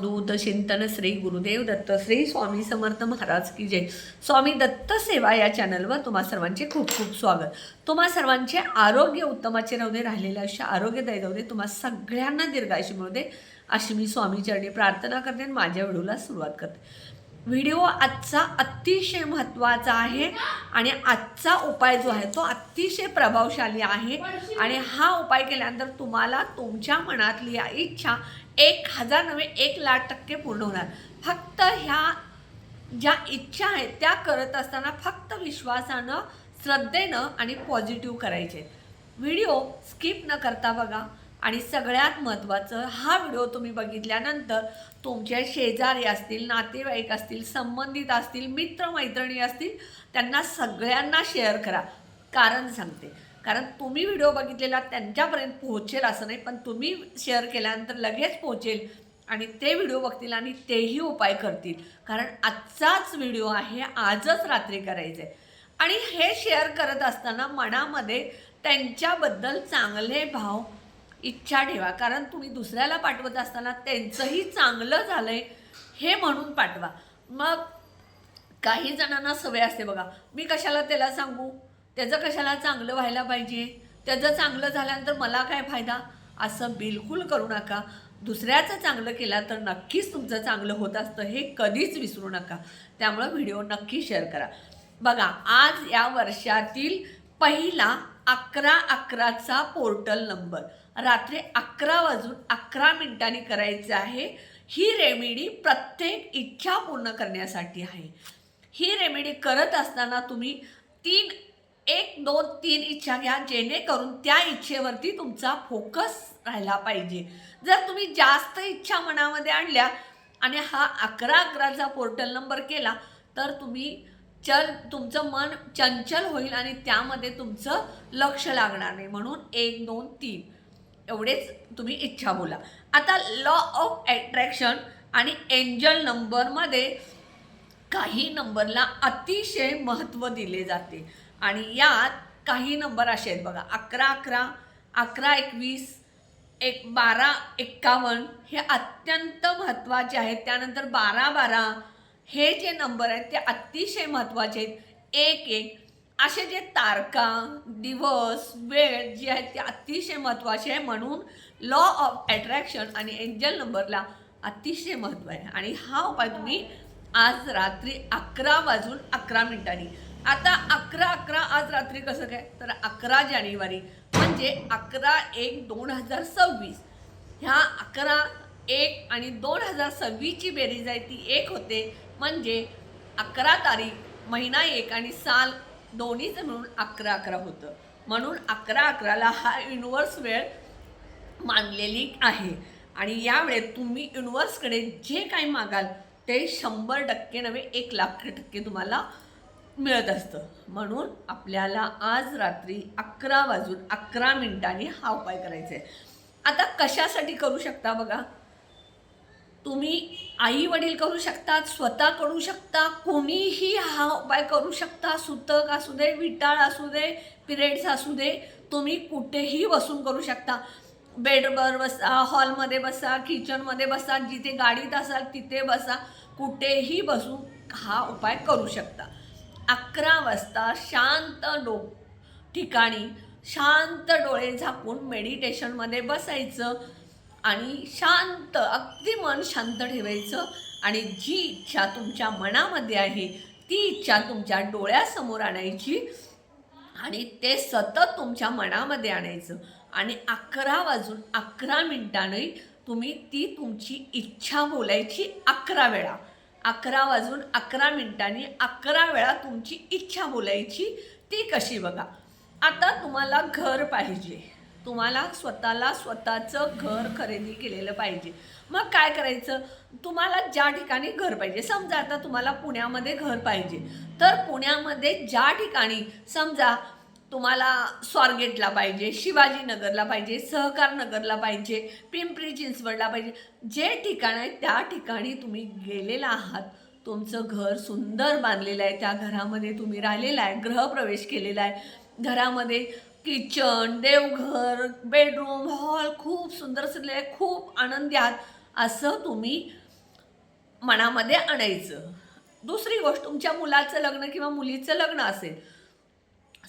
दूत चिंतन श्री गुरुदेव दत्त श्री स्वामी समर्थ महाराज की जय. स्वामी दत्त सेवा या चॅनलवर तुम्हा सर्वांचे खूप खूप स्वागत. तुम्हा सर्वांचे आरोग्य उत्तमाचे राहू दे राहिलेले अशा आरोग्यदायी राहू दे तुम्हा सगळ्यांना दीर्घायुष्य मिळू दे अशी मी स्वामी चरणी प्रार्थना करते आणि माझ्या व्हिडिओला सुरुवात करते. व्हिडिओ आजचा अतिशय महत्त्वाचा आहे आणि आजचा उपाय जो आहे तो अतिशय प्रभावशाली आहे. आणि हा उपाय केल्यानंतर तुम्हाला तुमच्या मनातली या इच्छा एक हजार नव्हे एक लाख टक्के पूर्ण होणार. फक्त ह्या ज्या इच्छा आहेत त्या करत असताना फक्त विश्वासानं श्रद्धेनं आणि पॉझिटिव्ह करायचे. व्हिडिओ स्किप न करता बघा. आणि सगळ्यात महत्त्वाचं हा व्हिडिओ तुम्ही बघितल्यानंतर तुमचे शेजारी असतील नातेवाईक असतील संबंधित असतील मित्रमैत्रिणी असतील त्यांना सगळ्यांना शेअर करा. कारण सांगते कारण तुम्ही व्हिडिओ बघितलेला त्यांच्यापर्यंत पोहोचेल असं नाही पण तुम्ही शेअर केल्यानंतर लगेच पोहोचेल आणि ते व्हिडिओ बघतील आणि तेही उपाय करतील. कारण आजचाच व्हिडिओ आहे आजच रात्री करायचं आहे. आणि हे शेअर करत असताना मनामध्ये त्यांच्याबद्दल चांगले भाव इच्छा ठेवा. कारण तुम्ही दुसऱ्याला पाठवत असताना त्यांचंही चांगलं झालं आहे हे म्हणून पाठवा. मग काही जणांना सवय असते बघा. मी कशाला त्याला सांगू? त्याचं कशाला चांगलं व्हायला पाहिजे? त्याचं चांगलं झाल्यानंतर मला काय फायदा? असं बिलकुल करू नका. दुसऱ्याचं चांगलं केलं तर नक्कीच तुमचं चांगलं होत असतं हे कधीच विसरू नका. त्यामुळं व्हिडिओ नक्की शेअर करा. बघा आज या वर्षातील पहिला अकरा अकराचा पोर्टल नंबर. रात्री अकरा वाजून अकरा मिनिटांनी करायचं आहे. ही रेमेडी प्रत्येक इच्छा पूर्ण करण्यासाठी आहे. ही रेमेडी करत असताना तुम्ही तीन एक दोन तीन इच्छा घ्या जेणेकरून त्या इच्छेवरती तुमचा फोकस राहिला पाहिजे. जर तुम्ही जास्त इच्छा मनामध्ये आणल्या आणि हा अकरा अकराचा पोर्टल नंबर केला तर तुम्ही चल तुमचं मन चंचल होईल आणि त्यामध्ये तुमचं लक्ष लागणार नाही. म्हणून एक दोन तीन. एवढेच तुम्ही इच्छा बोला. आता लॉ ऑफ ॲट्रॅक्शन आणि एंजल नंबरमध्ये काही नंबरला अतिशय महत्त्व दिले जाते. आणि यात काही नंबर असे आहेत बघा. अकरा अकरा अकरा एकवीस एक बारा एक्कावन्न हे अत्यंत महत्त्वाचे आहेत. त्यानंतर बारा बारा हे जे नंबर आहेत ते अतिशय महत्त्वाचे आहेत. एक एक असे जे तारका दिवस वेळ जे आहेत ते अतिशय महत्त्वाचे आहे. म्हणून लॉ ऑफ अट्रॅक्शन आणि एंजल नंबरला अतिशय महत्त्व आहे. आणि हा उपाय तुम्ही आज रात्री अकरा वाजून अकरा मिनिटांनी आता अकरा अकरा आज रात्री कसं काय? तर अकरा जानेवारी म्हणजे अकरा एक दोन हजार सव्वीस. ह्या अकरा एक आणि दोन हजार सव्वीसची बेरीज आहे ती एक होते. म्हणजे अकरा तारीख महिना एक आणि साल दोन्हीचं मिळून अकरा अकरा होतं. म्हणून अकरा अकराला हा युनिवर्स वेळ मानलेली आहे. आणि यावेळेत तुम्ही युनिवर्सकडे जे काही मागाल ते शंभर टक्के नव्हे एक लाख टक्के तुम्हाला मिळत असतं. म्हणून आपल्याला आज रात्री अकरा वाजून अकरा मिनिटांनी हा उपाय करायचा आहे. आता कशासाठी करू शकता बघा? तुम्ही आई वडील करू शकतात स्वतः करू शकता कोणीही हा उपाय करू शकता. सुतक असू दे विटाळ असू दे पिरियड्स असू दे तुम्ही कुठेही बसून करू शकता. बेडवर बसा हॉलमध्ये बसा किचनमध्ये बसा जिथे गाडीत असाल तिथे बसा. कुठेही बसून हा उपाय करू शकता. अकरा वाजता शांत डो ठिकाणी शांत डोळे झाकून मेडिटेशनमध्ये बसायचं आणि शांत अगदी मन शांत ठेवायचं. आणि जी इच्छा तुमच्या मनामध्ये आहे ती इच्छा तुमच्या डोळ्यासमोर आणायची आणि ते सतत तुमच्या मनामध्ये आणायचं. आणि अकरा वाजून अकरा मिनिटांनी तुम्ही ती तुमची इच्छा बोलायची अकरा वेळा. अकरा वाजून अकरा मिनिटांनी अकरा वेळा तुमची इच्छा बोलायची ती कशी बघा. आता तुम्हाला घर पाहिजे. तुम्हाला स्वतःला स्वतःचं घर खरेदी केलेलं पाहिजे. मग काय करायचं? तुम्हाला ज्या ठिकाणी घर पाहिजे समजा आता तुम्हाला पुण्यामध्ये घर पाहिजे. तर पुण्यामध्ये ज्या ठिकाणी समजा तुम्हाला स्वारगेटला पाहिजे शिवाजीनगरला पाहिजे सहकार नगरला पाहिजे पिंपरी चिंचवडला पाहिजे. जे ठिकाण आहे त्या ठिकाणी तुम्ही गेलेला आहात. तुमचं घर सुंदर बांधलेलं आहे. त्या घरामध्ये तुम्ही राहिलेला आहे. गृहप्रवेश केलेला आहे. घरामध्ये किचन देवघर बेडरूम हॉल खूप सुंदर सजलेलं आहे. खूप आनंदी आहात. असं तुम्ही मनामध्ये आणायचं. दुसरी गोष्ट तुमच्या मुलाचं लग्न किंवा मुलीचं लग्न असेल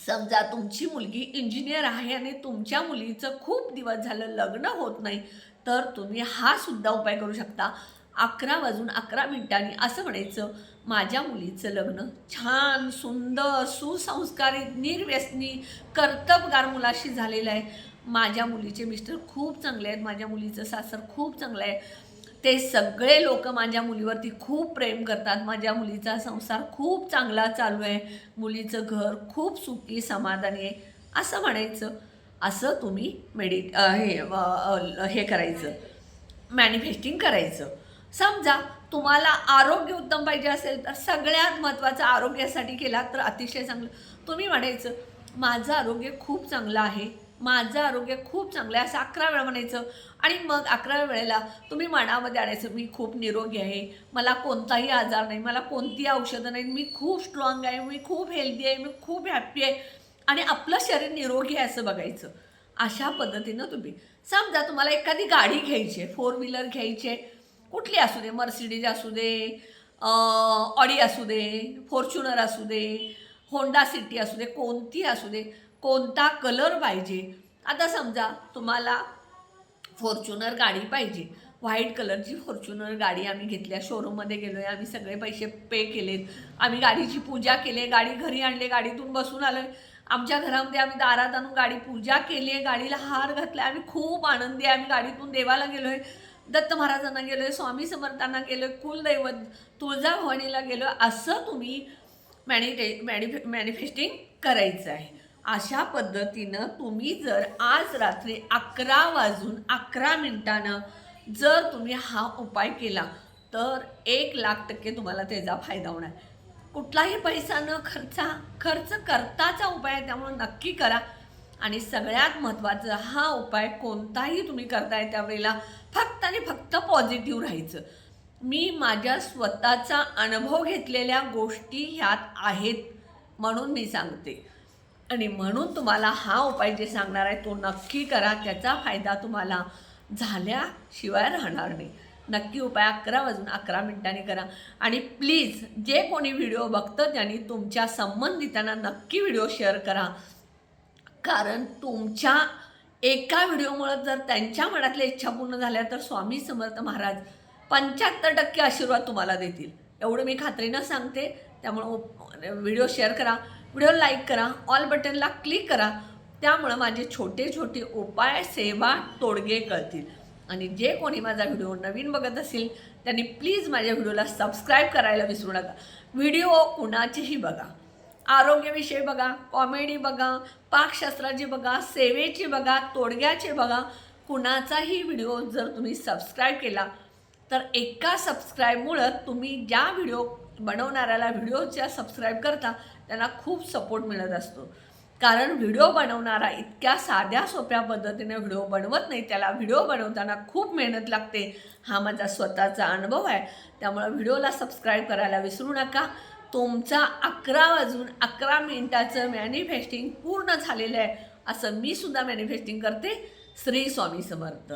समजा तुमची मुलगी इंजिनियर आहे आणि तुमच्या मुलीचं खूप दिवस झालं लग्न होत नाही तर तुम्ही हा सुद्धा उपाय करू शकता. अकरा वाजून अकरा मिनिटांनी असं म्हणायचं माझ्या मुलीचं लग्न छान सुंदर सुसंस्कारित निर्व्यसनी कर्तबगार मुलाशी झालेलं आहे. माझ्या मुलीचे मिस्टर खूप चांगले आहेत माझ्या मुलीचं सासर खूप चांगलं आहे. ते सगळे लोक माझ्या मुलीवरती खूप प्रेम करतात. माझ्या मुलीचा संसार खूप चांगला चालू आहे. मुलीचं घर खूप सुखी समाधानी आहे. असं म्हणायचं. असं तुम्ही मेडि हे हे करायचं. मॅनिफेस्टिंग करायचं. समजा तुम्हाला आरोग्य उत्तम पाहिजे असेल तर सगळ्यात महत्त्वाचं आरोग्यासाठी केला तर अतिशय चांगलं. तुम्ही म्हणायचं माझं आरोग्य खूप चांगलं आहे. माझं आरोग्य खूप चांगलं आहे असं अकरा वेळा म्हणायचं. आणि मग अकरा वेळेला तुम्ही मनामध्ये आणायचं मी खूप निरोगी आहे मला कोणताही आजार नाही मला कोणती औषधं नाही मी खूप स्ट्रॉंग आहे मी खूप हेल्दी आहे मी खूप हॅप्पी आहे. आणि आपलं शरीर निरोगी आहे असं बघायचं. अशा पद्धतीनं तुम्ही समजा तुम्हाला एखादी गाडी घ्यायची आहे फोर व्हीलर घ्यायची आहे कुठली असू दे मर्सिडीज असू दे ऑडी असू दे फॉर्च्युनर असू दे होंडा सिटी असू दे कोणती असू दे कोणता कलर पाहिजे? आता समजा तुम्हाला फॉर्च्युनर गाडी पाहिजे. व्हाईट कलरची फॉर्च्युनर गाडी आम्ही घेतल्या. शोरूममध्ये गेलो आहे आम्ही सगळे पैसे पे केलेत. आम्ही गाडीची पूजा केली आहे गाडी घरी आणली गाडीतून बसून आलो आमच्या घरामध्ये आम्ही दारात आणून गाडी पूजा केली आहे गाडीला हार घातला आम्ही खूप आनंदी आहे. आम्ही गाडीतून देवाला गेलो आहे दत्त महाराजांना गेलो आहे स्वामी समर्थांना गेलो आहे कुलदैवत तुळजाभवानीला गेलो असं तुम्ही मॅनिटे मॅनिफे मॅनिफेस्टिंग करायचं आहे. अशा पद्धतीनं तुम्ही जर आज रात्री अकरा वाजून अकरा मिनिटानं जर तुम्ही हा उपाय केला तर एक लाख टक्के तुम्हाला त्याचा फायदा होणार. कुठलाही पैसा न खर्चा खर्च करताचा उपाय आहे त्यामुळे नक्की करा. आणि सगळ्यात महत्त्वाचं हा उपाय कोणताही तुम्ही करताय त्यावेळेला फक्त आणि फक्त पॉझिटिव्ह राहायचं. मी माझ्या स्वतःचा अनुभव घेतलेल्या गोष्टी ह्यात आहेत म्हणून मी सांगते. आणि म्हणून तुम्हाला हा उपाय जे सांगणार आहे तो नक्की करा. त्याचा फायदा तुम्हाला झाल्याशिवाय राहणार नाही. नक्की उपाय अकरा वाजून अकरा मिनिटांनी करा. आणि प्लीज जे कोणी व्हिडिओ बघतं त्यांनी तुमच्या संबंधितांना नक्की व्हिडिओ शेअर करा. कारण तुमच्या एका व्हिडिओमुळं जर त्यांच्या मनातल्या इच्छा पूर्ण झाल्या तर स्वामी समर्थ महाराज पंच्याहत्तर टक्के आशीर्वाद तुम्हाला देतील. एवढं मी खात्रीनं सांगते. त्यामुळं व्हिडिओ शेअर करा. व्हिडिओ लाईक करा ऑल बटनला क्लिक करा. त्यामुळं माझे छोटे छोटे उपाय सेवा तोडगे कळतील. आणि जे कोणी माझा व्हिडिओ नवीन बघत असेल त्यांनी प्लीज माझ्या व्हिडिओला सबस्क्राईब करायला विसरू नका. व्हिडिओ कुणाचेही बघा. आरोग्याविषयी बघा कॉमेडी बघा पाकशास्त्राची बघा सेवेची बघा तोडग्याचे बघा. कुणाचाही व्हिडिओ जर तुम्ही सबस्क्राईब केला तर एका सबस्क्राईबमुळं तुम्ही ज्या व्हिडिओ बनवणाऱ्याला व्हिडिओच्या सबस्क्राईब करता त्यांना खूप सपोर्ट मिळत असतो. कारण व्हिडिओ बनवणारा इतक्या साध्या सोप्या पद्धतीने व्हिडिओ बनवत नाही. त्याला व्हिडिओ बनवताना खूप मेहनत लागते. हा माझा स्वतःचा अनुभव आहे. त्यामुळं व्हिडिओला सबस्क्राईब करायला विसरू नका. तुमचा अकरा वाजून अकरा मिनिटाचं मॅनिफेस्टिंग पूर्ण झालेलं आहे. असं मी सुद्धा मॅनिफेस्टिंग करते. श्री स्वामी समर्थ.